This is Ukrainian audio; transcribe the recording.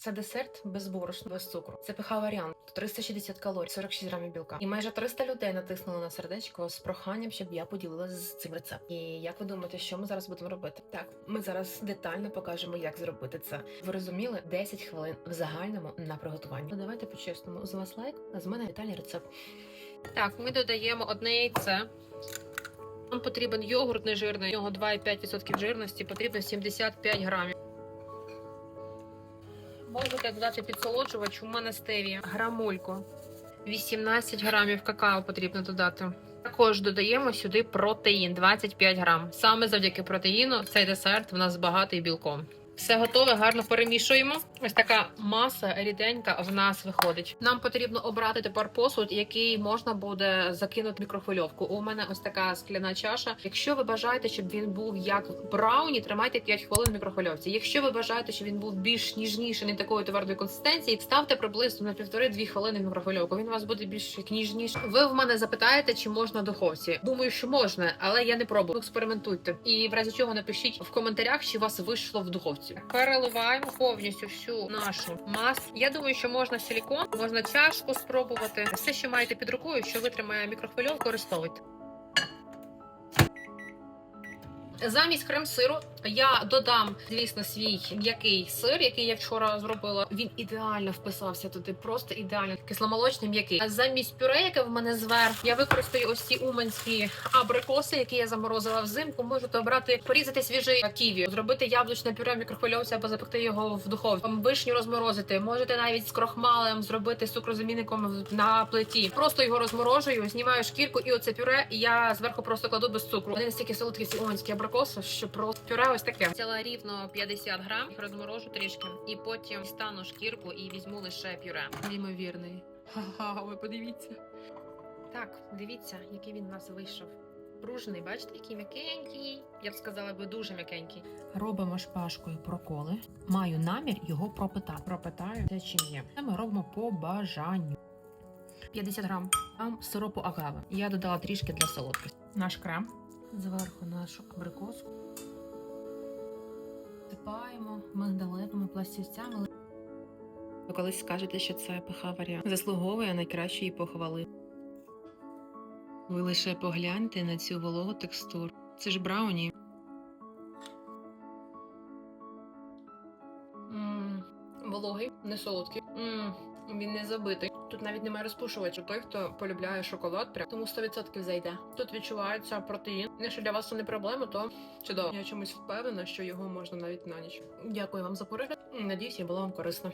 Це десерт без борошна, без цукру. Це ПХ варіант. 360 калорій, 46 грамів білка. І майже 300 людей натиснули на сердечко з проханням, щоб я поділилася з цим рецептом. І як ви думаєте, що ми зараз будемо робити? Так, ми зараз детально покажемо, як зробити це. Ви розуміли 10 хвилин в загальному на приготування. Ну давайте по-чесному. З вас лайк, а з мене детальний рецепт. Так, ми додаємо одне яйце. Нам потрібен йогурт нежирний, у нього 2,5% жирності, потрібно 75 грамів. Можете додати підсолоджувач, у мене стевія, грамульку. 18 грамів какао потрібно додати. Також додаємо сюди протеїн 25 грам. Саме завдяки протеїну цей десерт в нас багатий білком. Все готове, гарно перемішуємо. Ось така маса ріденька в нас виходить. Нам потрібно обрати тепер посуд, який можна буде закинути в мікрохвильовку. У мене ось така скляна чаша. Якщо ви бажаєте, щоб він був як брауні, тримайте 5 хвилин в мікрохвильовці. Якщо ви бажаєте, щоб він був більш ніжніший, не такої твердої консистенції, ставте приблизно на півтори-дві хвилини в мікрохвильовку. Він у вас буде більш як ніжніший. Ви в мене запитаєте, чи можна в духовці. Думаю, що можна, але я не пробую. Експериментуйте. І в разі чого напишіть в коментарях, чи у вас вийшло в духовці. Переливаємо повністю всю нашу масу. Я думаю, що можна силікон, можна чашку спробувати. Все, що маєте під рукою, що витримає мікрохвильов, використовуйте. Замість крем-сиру я додам, звісно, свій м'який сир, який я вчора зробила. Він ідеально вписався туди, просто ідеально кисломолочний м'який. А замість пюре, яке в мене зверху, я використаю ось ці уманські абрикоси, які я заморозила взимку. Можете обрати порізати свіжий ківі, зробити яблучне пюре в мікрохвильовці або запекти його в духовці. Вишню розморозити. Можете навіть з крохмалем зробити з цукрозамінником на плиті. Просто його розморожую, знімаю шкірку, і оце пюре я зверху просто кладу без цукру. Вони настільки солодкі ці уманські абрикоси, що просто пюре ось таке. Взяла рівно 50 грам, розморожу трішки, і потім стану шкірку і візьму лише пюре. Неймовірний. Ха-ха, ви подивіться. Так, дивіться, який він у нас вийшов. Пружний, бачите, який м'якенький. Я б сказала би дуже м'якенький. Робимо шпажкою проколи. Маю намір його пропитати. Пропитаю те, чим є. Це ми робимо по бажанню. 50 грам Там сиропу агави. Я додала трішки для солодкості. Наш крем. Зверху нашу абрикоску. Сипаємо мигдалевими пластівцями. Ви колись скажете, що це варіант. Заслуговує найкращої похвали. Ви лише погляньте на цю вологу текстуру. Це ж брауні. М, Вологий, не солодкий. М, Він не забитий. Тут навіть немає розпушувачу. Той, хто полюбляє шоколад, прям тому 100% зайде. Тут відчувається протеїн. Якщо для вас це не проблема, то чудово. Я чомусь впевнена, що його можна навіть на ніч. Дякую вам за перегляд. Надіюсь, я була вам корисна.